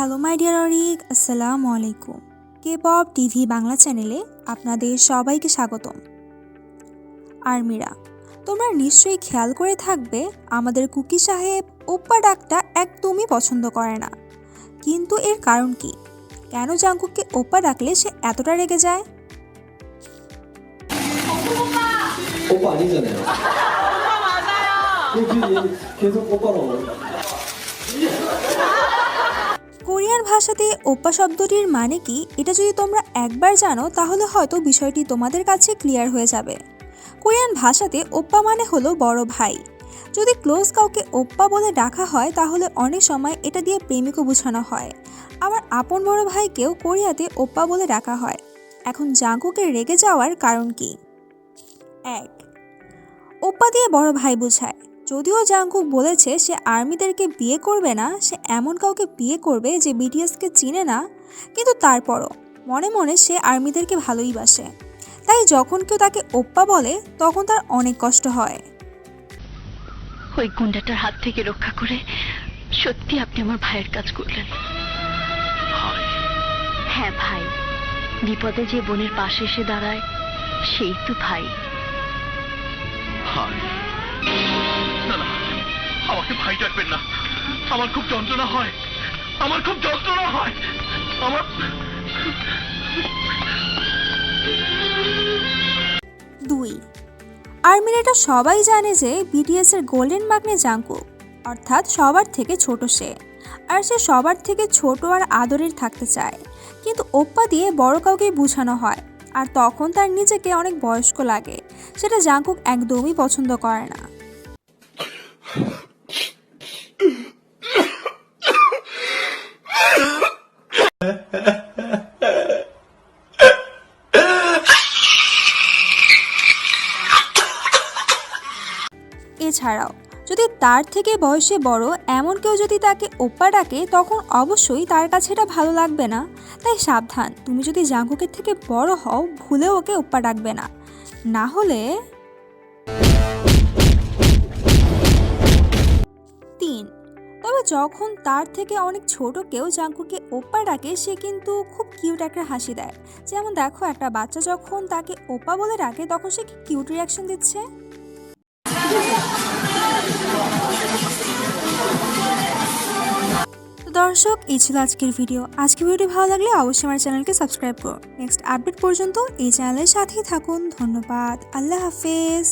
Hello my dear Arik আসসালামু আলাইকুম K pop TV Bangla চ্যানেলে আপনাদের সবাইকে স্বাগতম আর্মিরা তোমরা নিশ্চয়ই খেয়াল করে থাকবে আমাদের কুকি সাহেব ওপ্পা ডাকটা একদমই পছন্দ করে না কিন্তু এর কারণ কি কেন জাঙ্কুককে ওপ্পা ডাকলে সে এতটা রেগে যায় 오빠 아니잖아요. 맞아요. 계속 오빠라고. কোরিয়ান ভাষাতে ওপ্পা শব্দটির মানে কি, এটা যদি তোমরা একবার জানো, তাহলে হয়তো বিষয়টি তোমাদের কাছে ক্লিয়ার হয়ে যাবে। কোরিয়ান ভাষাতে ওপ্পা মানে হলো বড় ভাই। যদি ক্লোজ কাউকে ওপ্পা বলে ডাকা হয়, তাহলে অনেক সময় এটা দিয়ে প্রেমিকও বোঝানো হয়। আবার আপন বড় ভাইকেও কোরিয়াতে ওপ্পা বলে ডাকা হয়। এখন জাঙ্কুকে রেগে যাওয়ার কারণ কি? এক, ওপ্পা দিয়ে বড় ভাই বোঝায়। যদিও জাংকুক বলেছে সে আর্মিদেরকে বিয়ে করবে না সে এমন কাউকে বিয়ে করবে যে বিটিএসকে চিনে না। কিন্তু তারপরও মনে মনে সে আর্মিদেরকে ভালোই বাসে। তাই যখন কেউ তাকে ওপ্পা বলে তখন তার অনেক কষ্ট হয়। ওই গুন্ডাটার হাত থেকে রক্ষা করে সত্যি আপনি আমার ভাইয়ের কাজ করলেন। হ্যাঁ ভাই। বিপদে যে বোনের পাশে এসে দাঁড়ায় সেই তো ভাই। না আমাকে ভাই ডাকবেন না। আমার খুব যন্ত্রণা হয়। আমার খুব যন্ত্রণা হয়। আমার দুই। আর্মির এটা সবাই জানে যে বিটিএস এর গোল্ডেন মাগনে জাংকুক অর্থাৎ সবার থেকে ছোট সে। আর সে সবার থেকে ছোট আর আদরের থাকতে চায়। কিন্তু ওপ্পা দিয়ে বড় কাউকে বোঝানো হয়, আর তখন তার নিজেকে অনেক বয়স্ক লাগে। সেটা জাঙ্কুক একদমই পছন্দ করে না। এছাড়াও, যদি তার থেকে বয়সে বড় এমন কেউ যদি তাকে ওপ্পা ডাকে, তখন অবশ্যই তার কাছে এটা ভালো লাগবে না। তাই সাবধান, তুমি যদি জাঙ্কুকের থেকে বড় হও ভুলে ওকে ওপ্পা ডাকবে না। না হলে তিন তবে যখন তার থেকে অনেক ছোট কেউ জাঙ্কুকে ওপা ডাকে, সে কিন্তু খুব কিউট একটা হাসি দেয়। যেমন দেখো, একটা বাচ্চা যখন তাকে ওপা বলে ডাকে, তখন সে কিউট রিয়াকশন দিচ্ছে? দর্শক, এই ছিল আজকের ভিডিও আজকের ভিডিওটি ভালো লাগলে অবশ্যই আমার চ্যানেলকে সাবস্ক্রাইব করুন। নেক্সট আপডেট পর্যন্ত এই চ্যানেলের সাথেই থাকুন। ধন্যবাদ। আল্লাহ হাফেজ।